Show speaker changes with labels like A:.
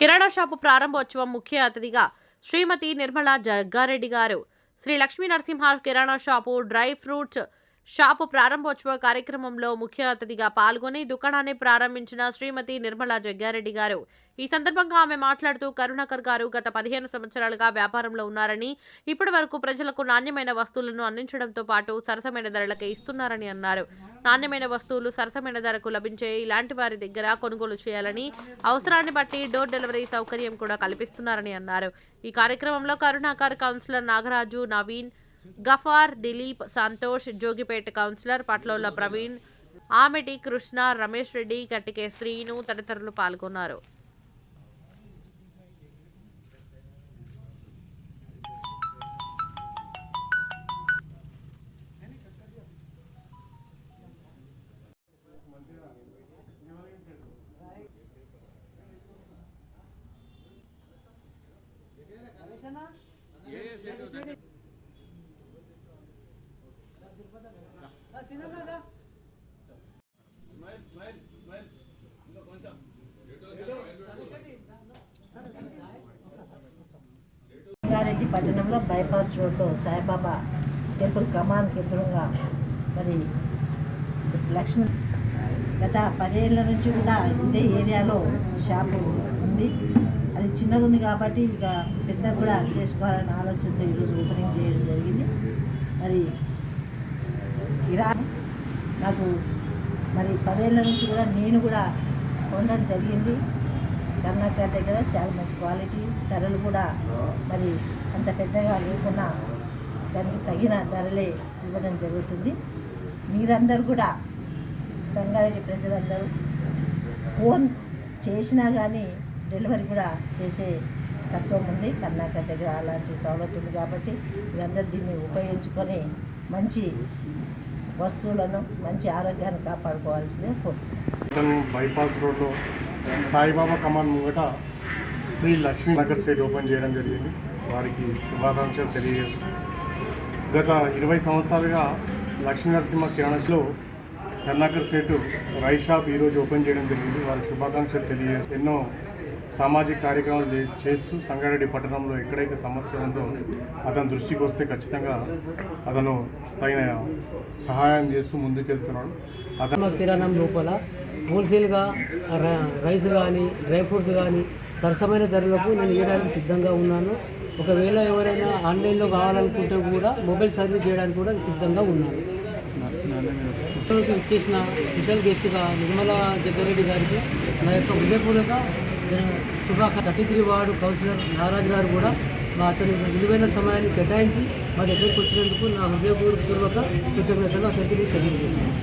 A: కిరాణా shop ప్రారంభోత్సవం ముఖ్య అతిథిగా శ్రీమతి నిర్మలా జగ్గారెడ్డి గారు. Shri Lakshmi Narasimha Kirana shop dry fruits shop ప్రారంభోత్సవ కార్యక్రమంలో ముఖ్య అతిథిగా పాల్గొని దుకాణాన్ని ప్రారంభించిన శ్రీమతి నిర్మలా జగ్గారెడ్డి గారు. ఈ సందర్భంగా ఆమె మాట్లాడుతూ కరుణాకర్ గారు గత పదిహేను సంవత్సరాలుగా వ్యాపారంలో ఉన్నారని ఇప్పటి వరకు ప్రజలకు నాణ్యమైన వస్తువులను అందించడంతో పాటు సరసమైన ధరలకే ఇస్తున్నారని అన్నారు. నాణ్యమైన వస్తువులు సరసమైన ధరకు లభించే ఇలాంటి వారి దగ్గర కొనుగోలు చేయాలని అవసరాన్ని బట్టి డోర్ డెలివరీ సౌకర్యం కూడా కల్పిస్తున్నారని అన్నారు. ఈ కార్యక్రమంలో కరుణాకర్ కౌన్సిలర్ నాగరాజు నవీన్ గఫార్ దిలీప్ సంతోష్ జోగిపేట కౌన్సిలర్ పట్లోల ప్రవీణ్ ఆమెటి కృష్ణ రమేష్ రెడ్డి గట్టికే శ్రీను తదితరులు పాల్గొన్నారు.
B: రంగారెడ్డి పట్టణంలో బైపాస్ రోడ్లో సాయిబాబా టెంపుల్ కమాన్కి ఎదురుగా మరి లక్ష్మి లక్ష్మీ గత పదేళ్ళ నుంచి కూడా ఇదే ఏరియాలో షాపు ఉంది. అది చిన్నగా ఉంది కాబట్టి ఇక పెద్ద కూడా చేసుకోవాలనే ఆలోచనతో ఈరోజు ఓపెనింగ్ చేయడం జరిగింది. మరి ఇరా నాకు మరి పదేళ్ళ నుంచి కూడా నేను కూడా కొనడం జరిగింది. కర్ణాటక దగ్గర చాలా మంచి క్వాలిటీ ధరలు కూడా మరి అంత పెద్దగా లేకుండా దానికి తగిన ధరలే ఇవ్వడం జరుగుతుంది. మీరందరూ కూడా సంగారెడ్డి ప్రజలందరూ ఫోన్ చేసినా కానీ డెలివరీ కూడా చేసే తత్వం ఉంది. కర్ణాటక దగ్గర అలాంటి సౌలభ్యం ఉంది కాబట్టి మీరందరూ దీన్ని ఉపయోగించుకొని మంచి వస్తువులను మంచి ఆరోగ్యాన్ని కాపాడుకోవాల్సిందే కోరుతున్నాను
C: బైపాస్ రోడ్డు సాయిబాబా కమాన్ ముంగట శ్రీ లక్ష్మీ నగర్ సైడ్ ఓపెన్ చేయడం జరిగింది. వారికి శుభాకాంక్షలు తెలియజేస్తూ గత ఇరవై సంవత్సరాలుగా లక్ష్మీ నరసింహ కిరాణాలో కర్ణాకర్ సేటు రైస్ షాప్ ఈరోజు ఓపెన్ చేయడం జరిగింది. వారికి శుభాకాంక్షలు తెలియజేస్తూ ఎన్నో సామాజిక కార్యక్రమాలు చేస్తూ సంగారెడ్డి పట్టణంలో ఎక్కడైతే సమస్య ఉందో అతని దృష్టికి వస్తే ఖచ్చితంగా అతను తగిన సహాయం చేస్తూ ముందుకెళ్తున్నాడు. అతను
D: కిరాణం లోపల హోల్సేల్గా రైస్ కానీ డ్రై ఫ్రూట్స్ కానీ సరసమైన ధరలకు నేను ఇవ్వడానికి సిద్ధంగా ఉన్నాను. ఒకవేళ ఎవరైనా ఆన్లైన్లో కావాలనుకుంటే కూడా మొబైల్ సర్వీస్ చేయడానికి కూడా సిద్ధంగా ఉన్నాను. ఇక్కడికి ఇచ్చేసిన స్పెషల్ గెస్ట్గా నిర్మలా జగ్గారెడ్డి గారికి నా యొక్క హృదయపూర్వక శుభాక thirty three ward councillor Naraj గారు కూడా మా అతని విలువైన సమయాన్ని కేటాయించి మా దగ్గరికి వచ్చినందుకు నా హృదయపూర్వక కృతజ్ఞతలు అతనికి తెలియజేస్తున్నాను.